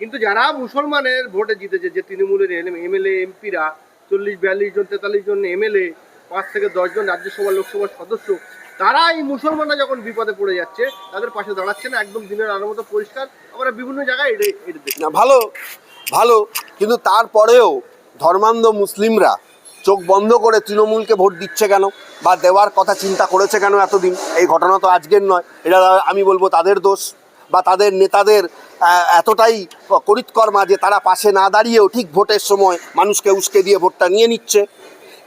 কিন্তু যারা মুসলমানের ভোটে জিতেছে, যে তৃণমূলের এমএলএ, এমপিরা, চল্লিশ, বিয়াল্লিশ জন, তেতাল্লিশ জন এমএলএ, পাঁচ থেকে দশজন রাজ্যসভা লোকসভার সদস্য তারা এই মুসলমানরা যখন বিপদে পড়ে যাচ্ছে, তাদের পাশে দাঁড়াচ্ছে না, একদম দিনের আলোর মতো পরিষ্কার। আমরা বিভিন্ন জায়গায় এটা এটা দেখি না, ভালো ভালো, কিন্তু তারপরেও ধর্মান্ধ মুসলিমরা চোখ বন্ধ করে তৃণমূলকে ভোট দিচ্ছে কেন? বা দেওয়ার কথা চিন্তা করেছে কেন এতদিন? এই ঘটনা তো আজকের নয়। এটা আমি বলব তাদের দোষ, বা তাদের নেতাদের এতটাই করিতকর্মা যে তারা পাশে না দাঁড়িয়েও ঠিক ভোটের সময় মানুষকে উস্কে দিয়ে ভোটটা নিয়ে নিচ্ছে।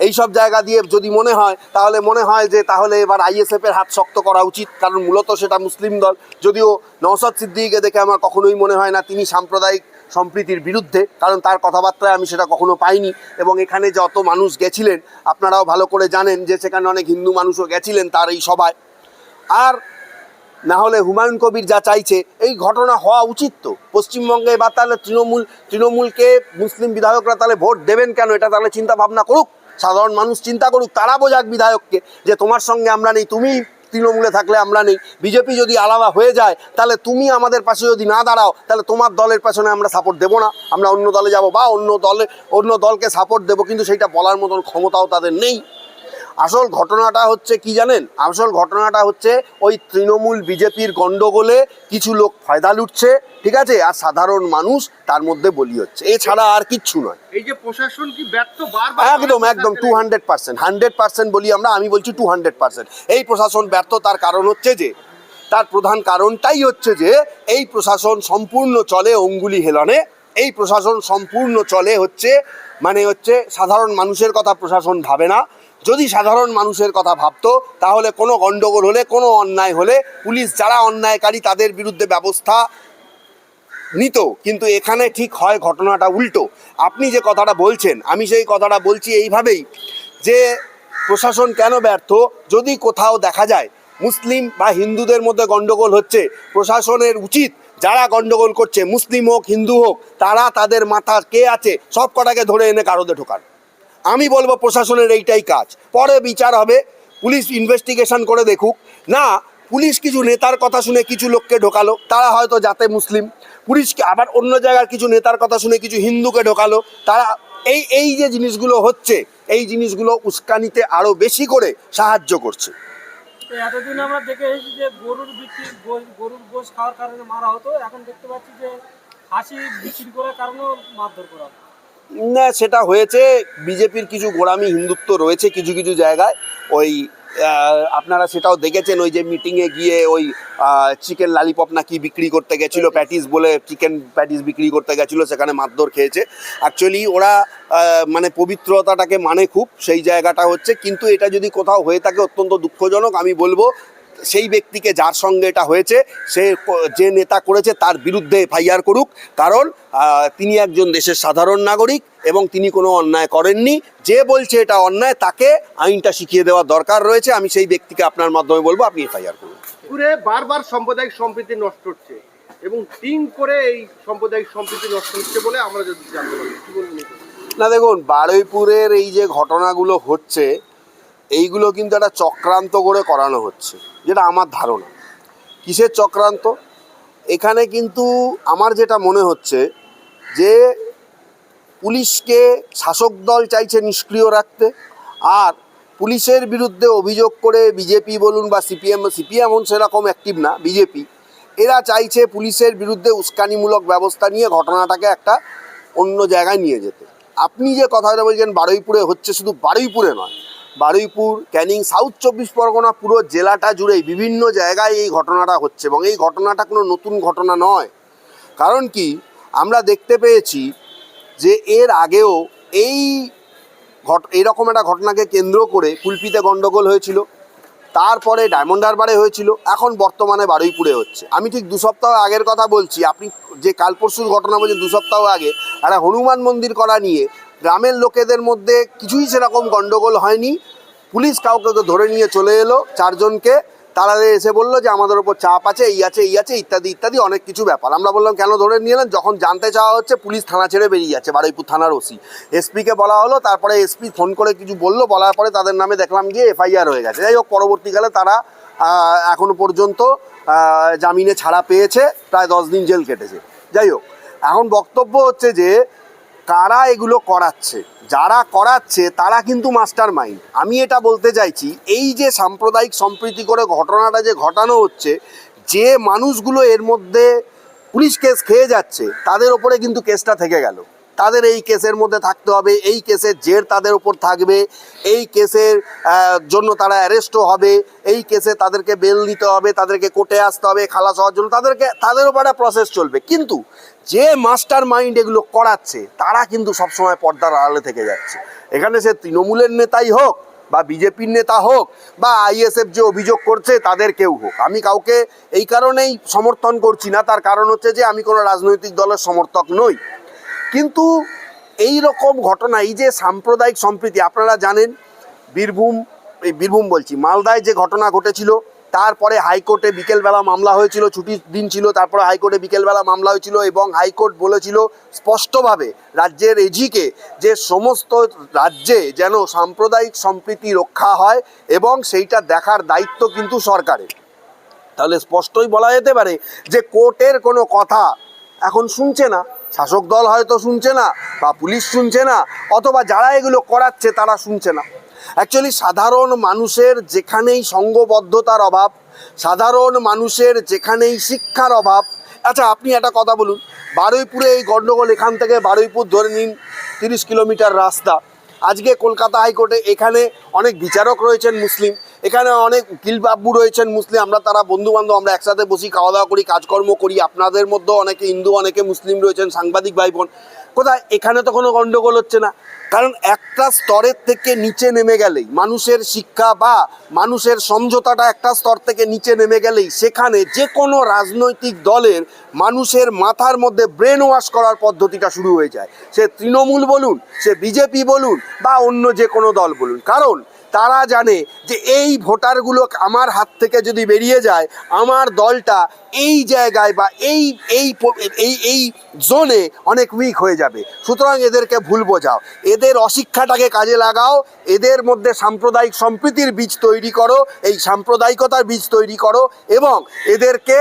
এই সব জায়গা দিয়ে যদি মনে হয়, তাহলে মনে হয় যে তাহলে এবার আইএসএফ এর হাত শক্ত করা উচিত, কারণ মূলত সেটা মুসলিম দল। যদিও নওসাদ সিদ্দিকীকে দেখে আমার কখনোই মনে হয় না তিনি সাম্প্রদায়িক সম্প্রীতির বিরুদ্ধে, কারণ তার কথাবার্তায় আমি সেটা কখনো পাইনি। এবং এখানে যত মানুষ গেছিলেন, আপনারাও ভালো করে জানেন যে সেখানে অনেক হিন্দু মানুষও গেছিলেন তার এই সভায়। আর না হলে হুমায়ুন কবির যা চাইছে, এই ঘটনা হওয়া উচিত তো। পশ্চিমবঙ্গে বা তাহলে তৃণমূল, তৃণমূলকে মুসলিম বিধায়করা তাহলে ভোট দেবেন কেন? এটা তাহলে চিন্তা ভাবনা করুক। সাধারণ মানুষ চিন্তা করুক, তারা বোঝাক বিধায়ককে যে তোমার সঙ্গে আমরা নেই, তুমি তৃণমূলে থাকলে আমরা নেই। বিজেপি যদি আলাদা হয়ে যায়, তাহলে তুমি আমাদের পাশে যদি না দাঁড়াও, তাহলে তোমার দলের পেছনে আমরা সাপোর্ট দেবো না। আমরা অন্য দলে যাব বা অন্য দলে, অন্য দলকে সাপোর্ট দেবো, কিন্তু সেইটা বলার মতন ক্ষমতাও তাদের নেই। আসল ঘটনাটা হচ্ছে কি জানেন? আসল ঘটনাটা হচ্ছে ওই তৃণমূল বিজেপির গন্ডগোলে কিছু লোক ফায়দা লুটছে ঠিক আছে? আর সাধারণ মানুষ তার মধ্যে বলি হচ্ছে। এছাড়া আর কিচ্ছু নয়। এই যে প্রশাসন কি ব্যর্থ বারবার একদম একদম two hundred percent hundred percent বলি আমরা আমি বলছি টু হান্ড্রেড পার্সেন্ট এই প্রশাসন ব্যর্থ তার কারণ হচ্ছে যে তার প্রধান কারণটাই হচ্ছে যে এই প্রশাসন সম্পূর্ণ চলে অঙ্গুলি হেলনে। এই প্রশাসন সম্পূর্ণ চলে হচ্ছে মানে হচ্ছে সাধারণ মানুষের কথা প্রশাসন ভাবে না। যদি সাধারণ মানুষের কথা ভাবতো, তাহলে কোনো গণ্ডগোল হলে, কোনো অন্যায় হলে পুলিশ যারা অন্যায়কারী তাদের বিরুদ্ধে ব্যবস্থা নিত। কিন্তু এখানে ঠিক হয় ঘটনাটা উল্টো। আপনি যে কথাটা বলছেন, আমি সেই কথাটা বলছি এইভাবেই যে প্রশাসন কেন ব্যর্থ? যদি কোথাও দেখা যায় মুসলিম বা হিন্দুদের মধ্যে গন্ডগোল হচ্ছে, প্রশাসনের উচিত যারা গণ্ডগোল করছে, মুসলিম হোক, হিন্দু হোক, তারা তাদের মাথা কে আছে? সব কটাকে ধরে এনে কারোদে ঢোকান। আমি বলব প্রশাসনের এইটাই কাজ। পরে বিচার হবে, পুলিশ ইনভেস্টিগেশন করে দেখুক। না, পুলিশ কিছু নেতার কথা শুনে কিছু লোককে ঢোকালো, তারা হয়তো যাতে মুসলিম। পুলিশকে আবার অন্য জায়গার কিছু নেতার কথা শুনে কিছু হিন্দুকে ঢোকালো। তারা এই এই যে জিনিসগুলো হচ্ছে, এই জিনিসগুলো উস্কানিতে আরও বেশি করে সাহায্য করছে। এতদিন আমরা দেখে এসেছি যে গরুর বিক্রি গরুর গোশ খাওয়ার কারণে মারা হতো। এখন দেখতে পাচ্ছি যে হাসি বিক্রি করার কারণেও মারধর করা। না, সেটা হয়েছে। বিজেপির কিছু গোড়ামি হিন্দুত্ব রয়েছে কিছু কিছু জায়গায়। ওই আপনারা সেটাও দেখেছেন, ওই যে মিটিংয়ে গিয়ে ওই চিকেন লালিপপ নাকি বিক্রি করতে গেছিল প্যাটিস বলে চিকেন প্যাটিস বিক্রি করতে গেছিল, সেখানে মারধর খেয়েছে। অ্যাকচুয়ালি ওরা মানে পবিত্রতাটাকে মানে খুব, সেই জায়গাটা হচ্ছে। কিন্তু এটা যদি কোথাও হয়ে থাকে অত্যন্ত দুঃখজনক, আমি বলব সেই ব্যক্তিকে যার সঙ্গে এটা হয়েছে সে যে নেতা করেছে তার বিরুদ্ধে এফআইআর করুক। কারণ তিনি একজন দেশের সাধারণ নাগরিক এবং তিনি কোনো অন্যায় করেননি। যে বলছে এটা অন্যায় তাকে আইনটা শিখিয়ে দেওয়ার দরকার রয়েছে। আমি সেই ব্যক্তিকে আপনার মাধ্যমে বলব আপনি এফআইআর করুন। ঘুরে বারবার সাম্প্রদায়িক সম্প্রীতি নষ্ট হচ্ছে এবং টিম করে এই সাম্প্রদায়িক সম্প্রীতি নষ্ট হচ্ছে বলে আমরা যদি জানতে পারি। না দেখুন বারুইপুরের এই যে ঘটনাগুলো হচ্ছে এইগুলো কিন্তু একটা চক্রান্ত করে করানো হচ্ছে, যেটা আমার ধারণা। কিসের চক্রান্ত? এখানে কিন্তু আমার যেটা মনে হচ্ছে যে, পুলিশকে শাসক দল চাইছে নিষ্ক্রিয় রাখতে, আর পুলিশের বিরুদ্ধে অভিযোগ করে বিজেপি বলুন বা সিপিএম সিপিএম সেরকম অ্যাক্টিভ না, বিজেপি, এরা চাইছে পুলিশের বিরুদ্ধে উস্কানিমূলক ব্যবস্থা নিয়ে ঘটনাটাকে একটা অন্য জায়গায় নিয়ে যেতে। আপনি যে কথাটা বলছেন, বারুইপুরে হচ্ছে শুধু বারুইপুরে নয় বারুইপুর, ক্যানিং, সাউথ চব্বিশ পরগনা পুরো জেলাটা জুড়েই বিভিন্ন জায়গায় এই ঘটনাটা হচ্ছে এবং এই ঘটনাটা কোনো নতুন ঘটনা নয়। কারণ কি? আমরা দেখতে পেয়েছি যে এর আগেও এই ঘট, এরকম একটা ঘটনাকে কেন্দ্র করে কুলপিতে গন্ডগোল হয়েছিল, তারপরে ডায়মন্ড হারবারে হয়েছিল, এখন বর্তমানে বারুইপুরে হচ্ছে। আমি ঠিক দু সপ্তাহ আগের কথা বলছি, আপনি যে কাল পরশুর ঘটনা বলছেন, দু সপ্তাহ আগে একটা হনুমান মন্দির করা নিয়ে গ্রামের লোকেদের মধ্যে কিছুই সেরকম গন্ডগোল হয়নি। পুলিশ কাউকে তো ধরে নিয়ে চলে এলো চারজনকে। তারা এসে বলল যে, আমাদের ওপর চাপ আছে, এই আছে এই আছে, ইত্যাদি ইত্যাদি, অনেক কিছু ব্যাপার। আমরা বললাম, কেন ধরে নিয়ে এলেন? যখন জানতে চাওয়া হচ্ছে, পুলিশ থানা ছেড়ে বেরিয়ে যাচ্ছে, বারুইপুর থানার ওসি। এসপিকে বলা হলো, তারপরে এসপি ফোন করে কিছু বলল, বলার পরে তাদের নামে দেখলাম গিয়ে এফআইআর হয়ে গেছে। যাই হোক, পরবর্তীকালে তারা এখনও পর্যন্ত জামিনে ছাড়া পেয়েছে, প্রায় দশ দিন জেল কেটেছে। যাই হোক, এখন বক্তব্য হচ্ছে যে কারা এগুলো করাচ্ছে? যারা করাচ্ছে, তারা কিন্তু মাস্টার মাইন্ড আমি এটা বলতে চাইছি, এই যে সাম্প্রদায়িক সম্প্রীতি করে ঘটনাটা যে ঘটানো হচ্ছে, যে মানুষগুলো এর মধ্যে পুলিশ কেস খেয়ে যাচ্ছে, তাদের ওপরে কিন্তু কেসটা থেকে গেল। তাদের এই কেসের মধ্যে থাকতে হবে, এই কেসের জের তাদের ওপর থাকবে, এই কেসের জন্য তারা অ্যারেস্টও হবে এই কেসে তাদেরকে বেল নিতে হবে, তাদেরকে কোর্টে আসতে হবে, খালাস হওয়ার জন্য। তাদেরকে, তাদের ওপরে প্রসেস চলবে। কিন্তু যে মাস্টার মাইন্ড এগুলো করাচ্ছে, তারা কিন্তু সবসময় পর্দার আড়ালে থেকে যাচ্ছে। এখানে সে তৃণমূলের নেতাই হোক বা বিজেপির নেতা হোক বা আইএসএফ যে অভিযোগ করছে, তাদের কেউ হোক। আমি কাউকে এই কারণেই সমর্থন করছি না। তার কারণ হচ্ছে যে, আমি কোনো রাজনৈতিক দলের সমর্থক নই। কিন্তু এই রকম ঘটনা, এই যে সাম্প্রদায়িক সম্প্রীতি, আপনারা জানেন, বীরভূম এই বীরভূম বলছি, মালদায় যে ঘটনা ঘটেছিল, তারপরে হাইকোর্টে বিকেলবেলা মামলা হয়েছিল, ছুটির দিন ছিল, তারপরে হাইকোর্টে বিকেলবেলা মামলা হয়েছিল এবং হাইকোর্ট বলেছিল স্পষ্টভাবে রাজ্যের এজিকে যে সমস্ত রাজ্যে যেন সাম্প্রদায়িক সম্প্রীতি রক্ষা হয় এবং সেইটা দেখার দায়িত্ব কিন্তু সরকারের। তাহলে স্পষ্টই বলা যেতে পারে যে কোর্টের কোনো কথা এখন শুনছে না। শাসক দল হয়তো শুনছে না বা পুলিশ শুনছে না, অথবা যারা এগুলো করাচ্ছে তারা শুনছে না। অ্যাকচুয়ালি সাধারণ মানুষের যেখানেই সঙ্গবদ্ধতার অভাব, সাধারণ মানুষের যেখানেই শিক্ষার অভাব আচ্ছা আপনি একটা কথা বলুন। বারুইপুরে এই গণ্ডগোল এখান থেকে বারুইপুর ধরে নিন, তিরিশ কিলোমিটার রাস্তা। আজকে কলকাতা হাইকোর্টে এখানে অনেক বিচারক রয়েছেন মুসলিম, এখানে অনেক উকিল বাবু রয়েছেন মুসলিম, আমরা তারা বন্ধু বান্ধব আমরা একসাথে বসি খাওয়া দাওয়া করি, কাজকর্ম করি, আপনাদের মধ্যেও অনেকে হিন্দু, অনেকে মুসলিম রয়েছেন, সাংবাদিক ভাই বোন কোথায়? এখানে তো কোনো গণ্ডগোল হচ্ছে না। কারণ একটা স্তরের থেকে নিচে নেমে গেলেই, মানুষের শিক্ষা বা মানুষের সমঝোতাটা একটা স্তর থেকে নিচে নেমে গেলেই, সেখানে যে কোনো রাজনৈতিক দলের মানুষের মাথার মধ্যে ব্রেন ওয়াশ করার পদ্ধতিটা শুরু হয়ে যায়। সে তৃণমূল বলুন, সে বিজেপি বলুন বা অন্য যে কোনো দল বলুন। কারণ তারা জানে যে এই ভোটারগুলো আমার হাত থেকে যদি বেরিয়ে যায়, আমার দলটা এই জায়গায় বা এই এই এই এই জোনে অনেক উইক হয়ে যাবে। সুতরাং এদেরকে ভুল বোঝাও। এদের অশিক্ষাটাকে কাজে লাগাও। এদের মধ্যে সাম্প্রদায়িক সম্প্রীতির বীজ তৈরি করো। এই সাম্প্রদায়িকতার বীজ তৈরি করো এবং এদেরকে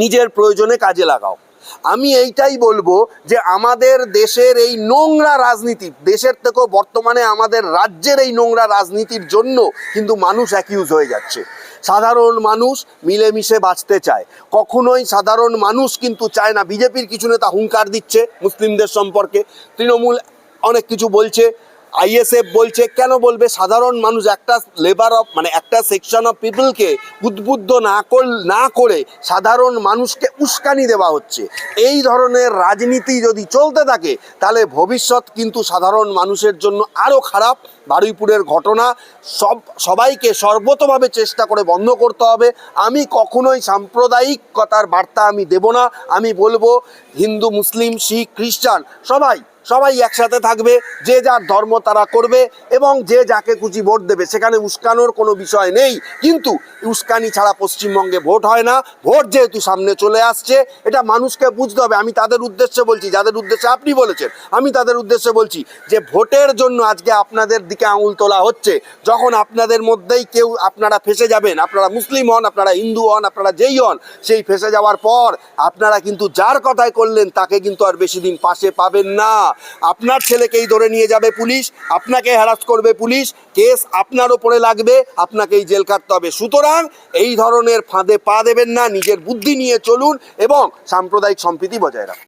নিজের প্রয়োজনে কাজে লাগাও। আমি এইটাই বলব যে আমাদের দেশের এই নোংরা রাজনীতি, দেশের থেকেও বর্তমানে আমাদের রাজ্যের এই নোংরা রাজনীতির জন্য কিন্তু মানুষ অ্যাকিউজ হয়ে যাচ্ছে। সাধারণ মানুষ মিলেমিশে বাঁচতে চায়। কখনোই সাধারণ মানুষ কিন্তু চায় না। বিজেপির কিছু নেতা হুঙ্কার দিচ্ছে মুসলিমদের সম্পর্কে। তৃণমূল অনেক কিছু বলছে। আইএসএফ বলছে, কেন বলবে? সাধারণ মানুষ একটা লেবার অফ মানে একটা সেকশন অফ পিপলকে উদ্বুদ্ধ না কর, না করে সাধারণ মানুষকে উস্কানি দেওয়া হচ্ছে। এই ধরনের রাজনীতি যদি চলতে থাকে, তাহলে ভবিষ্যৎ কিন্তু সাধারণ মানুষের জন্য আরও খারাপ। বারুইপুরের ঘটনা সব, সবাইকে সর্বতভাবে চেষ্টা করে বন্ধ করতে হবে। আমি কখনোই সাম্প্রদায়িকতার বার্তা আমি দেব না। আমি বলব, হিন্দু, মুসলিম, শিখ, খ্রিস্টান, সবাই সবাই একসাথে থাকবে, যে যার ধর্ম তারা করবে এবং যে যাকে খুশি ভোট দেবে, সেখানে উস্কানোর কোনো বিষয় নেই। কিন্তু উস্কানি ছাড়া পশ্চিমবঙ্গে ভোট হয় না, ভোট যেহেতু সামনে চলে আসছে, এটা মানুষকে বুঝতে হবে। আমি তাদের উদ্দেশ্যে বলছি, যাদের উদ্দেশ্যে আপনি বলেছেন, আমি তাদের উদ্দেশ্যে বলছি যে ভোটের জন্য আজকে আপনাদের দিকে আঙুল তোলা হচ্ছে। যখন আপনাদের মধ্যেই কেউ, আপনারা ফেসে যাবেন, আপনারা মুসলিম হন, আপনারা হিন্দু হন, আপনারা যেই হন, সেই ফেসে যাওয়ার পর আপনারা কিন্তু যার কথাই করলেন, তাকে কিন্তু আর বেশি দিন পাশে পাবেন না। আপনার ছেলেকেই ধরে নিয়ে যাবে পুলিশ, আপনাকে হ্যারাস করবে পুলিশ কেস আপনার ওপরে লাগবে, আপনাকেই জেল কাটতে হবে। সুতরাং এই ধরনের ফাঁদে পা দেবেন না, নিজের বুদ্ধি নিয়ে চলুন এবং সাম্প্রদায়িক সম্প্রীতি বজায় রাখুন।